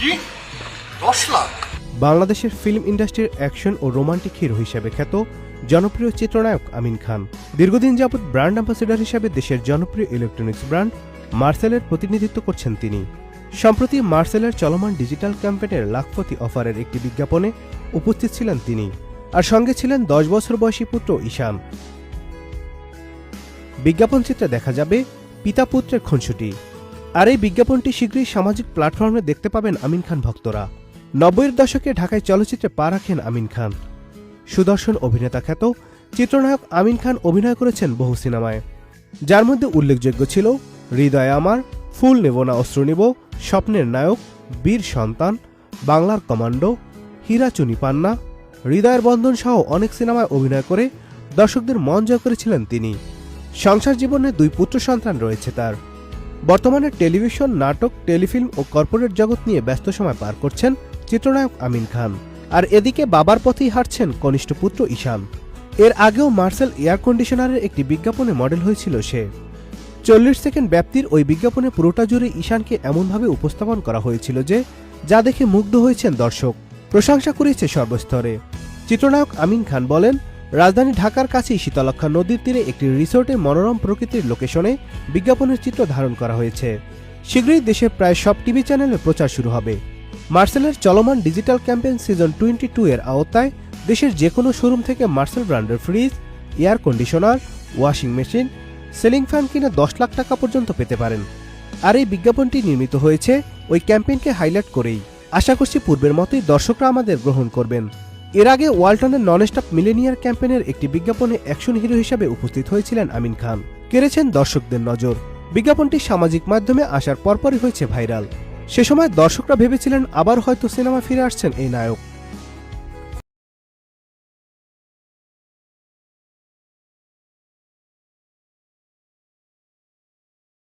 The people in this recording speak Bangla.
কি? দশ লাখ? বাংলাদেশের ফিল্ম ইন্ডাস্ট্রির অ্যাকশন ও রোমান্টিক হিরো হিসেবে খ্যাত জনপ্রিয় চিত্রনায়ক আমিন খান। দীর্ঘদিন যাবৎ ব্র্যান্ড অ্যাম্বাসেডর হিসেবে দেশের জনপ্রিয় ইলেকট্রনিক্স ব্র্যান্ড মার্সেলের প্রতিনিধিত্ব করছেন তিনি। সম্প্রতি মার্সেলের চলমান ডিজিটাল ক্যাম্পেনের লাখপতি অফারের একটি বিজ্ঞাপনে উপস্থিত ছিলেন তিনি আর সঙ্গে ছিলেন দশ বছর বয়সী পুত্র ঈশান। বিজ্ঞাপন চিত্রে দেখা যাবে পিতা পুত্রের খুনসুটি। আর এই বিজ্ঞাপনটি শীঘ্রই সামাজিক প্ল্যাটফর্মে দেখতে পাবেন আমিন খান ভক্তরা। নব্বইয়ের দশকে ঢাকায় চলচ্চিত্রে পা রাখেন আমিন খান। সুদর্শন অভিনেতা খ্যাত, চিত্রনায়ক আমিন খান অভিনয় করেছেন বহু সিনেমায়। যার মধ্যে উল্লেখযোগ্য ছিল, হৃদয় আমার, ফুল নেব না অস্ত্র নিব, স্বপ্নের নায়ক, বীর সন্তান, বাংলার কমান্ডো, হীরা চুনি পান্না, হৃদয়ের বন্ধন সহ অনেক সিনেমায় অভিনয় করে দর্শকদের মন জয় করেছিলেন তিনি। সংসার জীবনে দুই পুত্র সন্তান রয়েছে তার। বর্তমানে টেলিভিশন, নাটক, টেলিফিল্ম ও কর্পোরেট জগৎ নিয়ে ব্যস্ত সময় পার করছেন চিত্রনায়ক আমিন খান। আর এদিকে বাবার পথেই হাঁটছেন কনিষ্ঠ পুত্র ঈশান। এর আগেও মার্সেল এয়ার কন্ডিশনারের একটি বিজ্ঞাপনে মডেল হয়েছিল সে। চল্লিশ সেকেন্ড ব্যাপ্তির ওই বিজ্ঞাপনে পুরোটা জুড়ে ঈশানকে এমনভাবে উপস্থাপন করা হয়েছিল যে, যা দেখে মুগ্ধ হয়েছেন দর্শক। প্রশংসা করেছে সর্বস্তরে। চিত্রনায়ক আমিন খান বলেন রাজধানী ঢাকার কাছেই শীতলক্ষা নদীর তীরে একটি রিসোর্টে মনোরম প্রকৃতির লোকেশনে বিজ্ঞাপনের চিত্র ধারণ করা হয়েছে। শীঘ্রই দেশের প্রায় সব টিভি চ্যানেলে প্রচার শুরু হবে। মার্সেলের চলমান digital campaign season twenty two এর আওতায় দেশের যে কোনো শোরুম থেকে মার্সেল ব্র্যান্ডের fridge, air conditioner, washing machine, ceiling fan কিনে দশ লাখ টাকা পর্যন্ত পেতে পারেন। আর এই বিজ্ঞাপনটি নির্মিত হয়েছে ওই ক্যাম্পেইনকে হাইলাইট করেই। আশা করছি পূর্বের মতোই দর্শকরা আমাদের গ্রহণ করবেন। এর আগে ওয়ালটনের স্টপ মিলেনিয়ার ক্যাম্পেনের একটি বিজ্ঞাপনে অ্যাকশন হিরো হিসেবে উপস্থিত হয়েছিলেন আমিন খান। কেড়েছেন দর্শকদের নজর। বিজ্ঞাপনটি সামাজিক মাধ্যমে আসার পরপরই হয়েছে ভাইরাল। সে সময় দর্শকরা ভেবেছিলেন আবার হয়তো সিনেমা ফিরে আসছেন এই নায়ক।